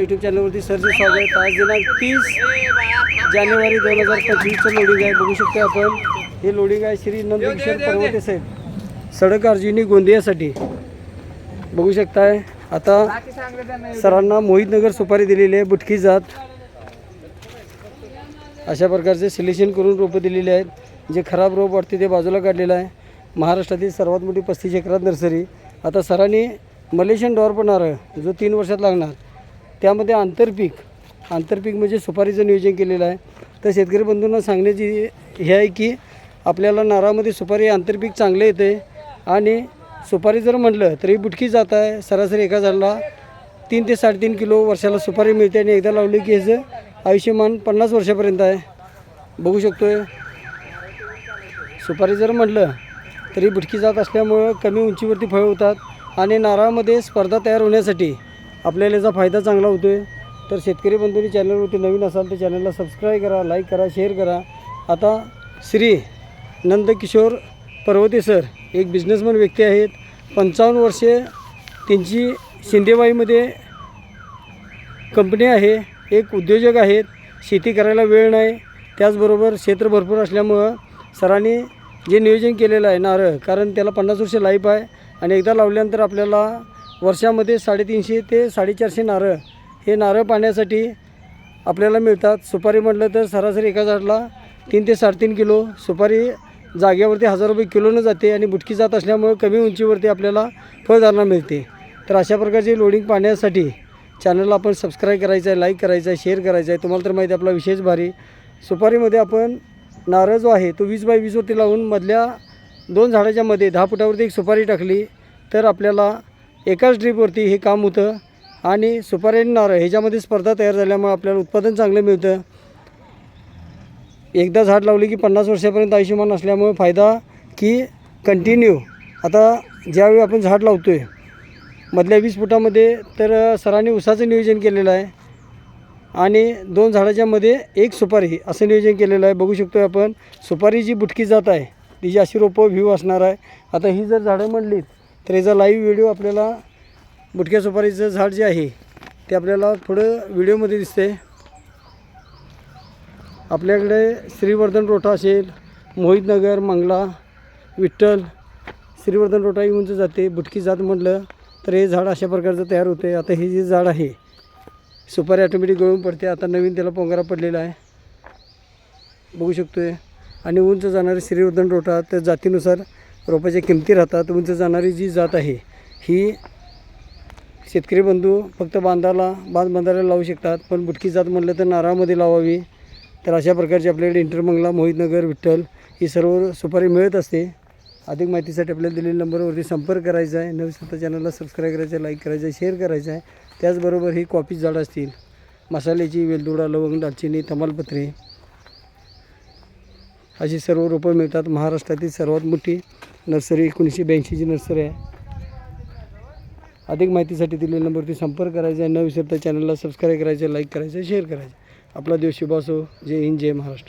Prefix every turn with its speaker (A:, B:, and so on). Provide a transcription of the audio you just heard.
A: YouTube चॅनलवरती सरचे स्वागत आज दिनांक तीस जानेवारी दोन हजार पंचवीसचं लोडिंग आहे. बघू शकतो आपण. हे लोडिंग आहे श्री नंदकिशोर पर्वते साहेब. सडक अर्जुनी गोंदियासाठी. बघू शकताय. आता सरांना मोहितनगर सुपारी दिलेली आहे. बुटकी जात. अशा प्रकारचे सिलेक्शन करून रोपं दिलेली आहेत. जे खराब रोप वाटते ते बाजूला काढलेलं आहे. महाराष्ट्रातील सर्वात मोठी पस्तीस एकरात नर्सरी. आता सरांनी मलेशियन डॉर पण नारळ जो तीन वर्षात लागणार. त्यामध्ये आंतरपीक आंतरपीक म्हणजे सुपारीचं नियोजन केलेलं आहे. तर शेतकरी बंधूंना सांगण्याची हे आहे की आपल्याला नारळामध्ये सुपारी आंतरपीक चांगलं येते आणि सुपारी जर म्हटलं तरी बुटकी जात आहे. सरासरी एका झाडाला तीन ते साडेतीन किलो वर्षाला सुपारी मिळते आणि एकदा लावली की ह्याचं आयुष्यमान पन्नास वर्षापर्यंत आहे. बघू शकतोय. सुपारी जर म्हटलं तरी बुटकी जात असल्यामुळं कमी उंचीवरती फळं होतात आणि नारळामध्ये स्पर्धा तयार होण्यासाठी आपल्याला याचा फायदा चांगला होतो आहे तर शेतकरी बंधूंनी चॅनलवरती नवीन असाल तर चॅनलला सबस्क्राईब करा लाईक करा शेअर करा. आता श्री नंदकिशोर पर्वते सर एक बिझनेसमॅन व्यक्ती आहेत. पंचावन्न वर्षे त्यांची शिंदेवाईमध्ये कंपनी आहे एक उद्योजक आहेत. शेती करायला वेळ नाही. त्याचबरोबर क्षेत्र भरपूर असल्यामुळं सरांनी जे नियोजन केलेलं आहे नारळ कारण त्याला पन्नास वर्ष लाईफ आहे. आणि एकदा लावल्यानंतर आपल्याला वर्षामध्ये साडेतीनशे ते साडेचारशे नारळ. हे नारळ पाण्यासाठी आपल्याला मिळतात. सुपारी म्हटलं तर सरासरी एका झाडाला तीन ते साडेतीन किलो. सुपारी जागेवरती हजार रुपये किलोनं जाते आणि बुटकी जात असल्यामुळं कमी उंचीवरती आपल्याला फळधारणा मिळते. तर अशा प्रकारचे लोडिंग पाहण्यासाठी चॅनलला आपण सबस्क्राईब करायचं आहे लाईक करायचं आहे शेअर करायचं आहे. तुम्हाला तर माहिती आहे आपला विशेष भारी. सुपारीमध्ये आपण नारळ जो आहे तो वीस बाय वीसवरती लावून मधल्या दोन झाडाच्या मध्ये दहा फुटावरती एक सुपारी टाकली तर आपल्याला एकाच ड्रीपवरती हे काम होतं आणि सुपारी आणि नारळ ह्याच्यामध्ये स्पर्धा तयार झाल्यामुळे आपल्याला उत्पादन चांगलं मिळतं. एकदा झाड लावली की पन्नास वर्षापर्यंत आयुष्यमान असल्यामुळे फायदा की कंटिन्यू आता ज्यावेळी आपण झाड लावतो आहे मधल्या वीस फुटामध्ये तर सरांनी उसाचं नियोजन केलेलं आहे आणि दोन झाडाच्यामध्ये एक सुपारी असं नियोजन केलेलं आहे. बघू शकतो आपण सुपारी जी बुटकी जात आहे तिची अशी रोपं व्ह्यू असणार आहे. आता ही जर झाडं म्हणलीत तर याचा लाईव्ह व्हिडिओ आपल्याला बुटक्या सुपारीचं झाड जे आहे ते आपल्याला थोडं व्हिडिओमध्ये दिसते. आपल्याकडे श्रीवर्धन रोटा असेल मोहितनगर मंगला विठ्ठल श्रीवर्धन रोटा ही उंच जाते बुटकी जात म्हटलं तर हे झाड अशा प्रकारचं तयार होते. आता हे जे झाड आहे सुपारी ऑटोमॅटिक गळून पडते. आता नवीन त्याला पोंगारा पडलेला आहे. बघू शकतो आहे आणि उंच जाणारी श्रीवर्धन रोटा तर जातीनुसार रोपाच्या किमती राहतात. उंच जाणारी जी जात आहे ही शेतकरी बंधू फक्त बांधाला बांध बांधायला लावू शकतात पण बुटकी जात म्हटलं तर नारळामध्ये लावावी. तर अशा प्रकारची आपल्याकडे इंटरमंगला मोहितनगर विठ्ठल ही सर्व सुपारी मिळत असते. अधिक माहितीसाठी आपल्याला दिलेल्या नंबरवरती संपर्क करायचा आहे. नवीन स्वतः चॅनलला सबस्क्राईब करायचं आहे लाईक करायचं आहे शेअर करायचं आहे. त्याचबरोबर ही कॉफी झाडं असतील. मसाल्याची वेलदोडा लवंग दालचिनी तमालपत्री अशी सर्व रोपं मिळतात. महाराष्ट्रातील सर्वात मोठी नर्सरी एकोणीसशे ब्याऐंशीची नर्सरी आहे. अधिक माहितीसाठी दिलेल्या नंबरवरती संपर्क करायचा आहे. न विसरता चॅनलला सबस्क्राईब करायचं आहे लाईक करायचं शेअर करायचं. आहे. आपला देश शुभासो. जय हिंद जय महाराष्ट्र.